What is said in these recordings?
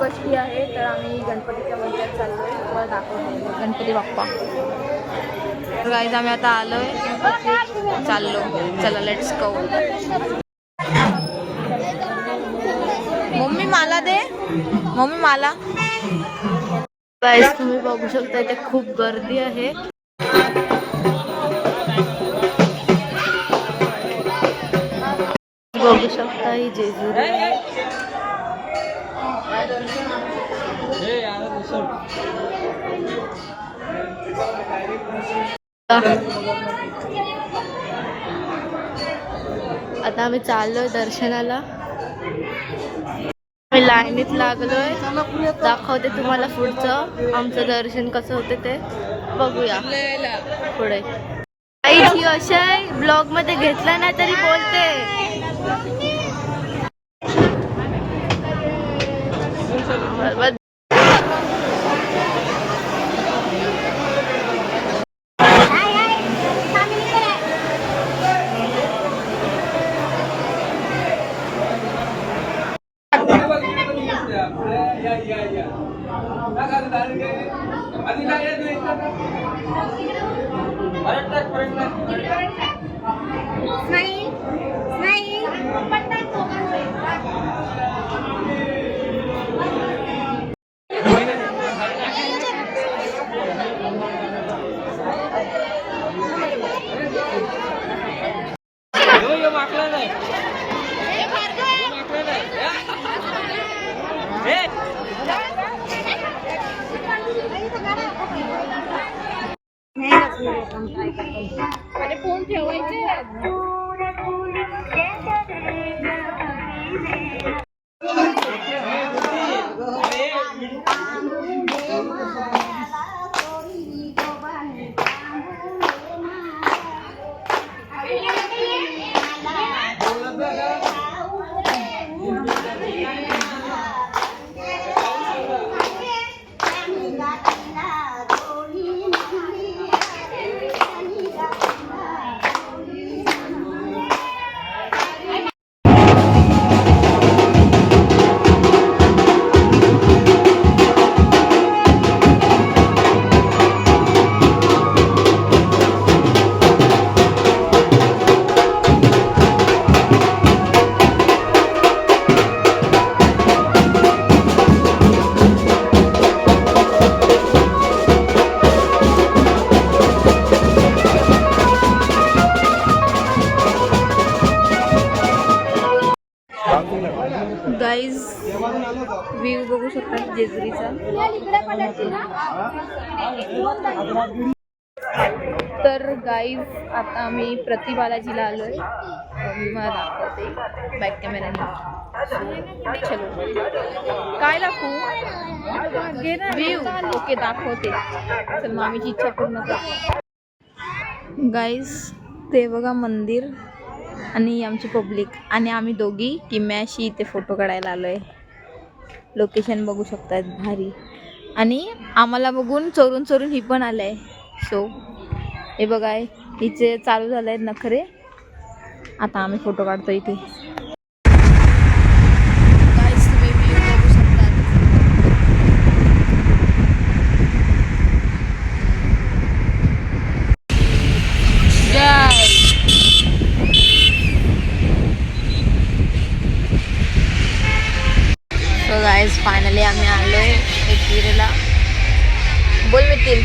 कशी आहे तर आम्ही गणपतीच्या मंदिरात चाललोय. तुम्हाला दाखवतो. गणपती बाप्पा. तर गाईज आम्ही आता आलोय. चाललो. चला लेट्स गो मम्मी मला दे. मम्मी मला. गाईज तुम्ही बघू शकता इथे खूप गर्दी आहे. बघू शकता ही जेजुरी. आता आम्ही चाललोय दर्शनाला. आम्ही लाईनीत लागलोय. दाखवते तुम्हाला पुढचं. आमचं दर्शन कसं होते ते बघूया. पुढे. आई अशा आहे ब्लॉगमध्ये घेतला ना तरी बोलते. गाईज तर गाईज आता आम्ही प्रति बालाजीला आलोय. मी मला दाखवते. बॅक कॅमेऱ्याने चलो. काय दाखवू? व्ह्यू ओके दाखवते. चल मामीची इच्छा पूर्ण कर गाईज ते बघा मंदिर आणि आमची पब्लिक आणि आम्ही दोघी किम्याशी इथे फोटो काढायला आलो आहे लोकेशन बघू शकतात भारी. आणि आम्हाला बघून चोरून चोरून ही पण आलं आहे सो हे बघाय हिचे चालू झालंय नखरे. आता आम्ही फोटो काढतो इथे Guys, तुम्ही view बघू शकतात. जय सो गाईज फायनली आम्ही आलोय एकविरेला. बोल मितील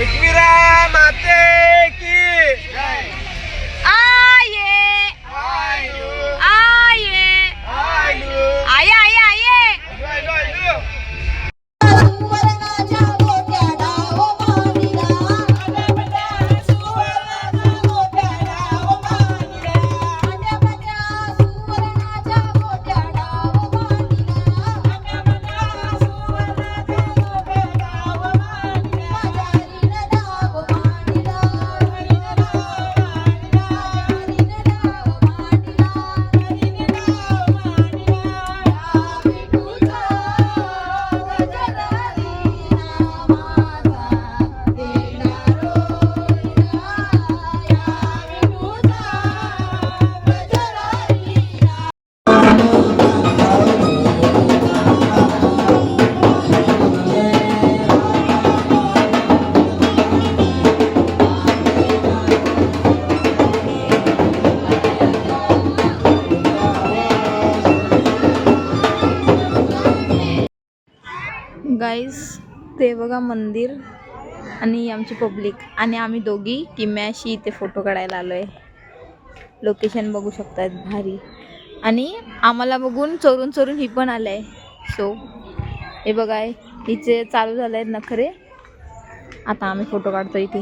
एकविरा माते की. आये गाईज ते बघा मंदिर आणि आमची पब्लिक आणि आम्ही दोघी किम्याशी इथे फोटो काढायला आलो आहे लोकेशन बघू शकतात भारी. आणि आम्हाला बघून चोरून चोरून ही पण आलं आहे सो हे बघा हिचे चालू झाले आहेत नखरे आता आम्ही फोटो काढतो इथे.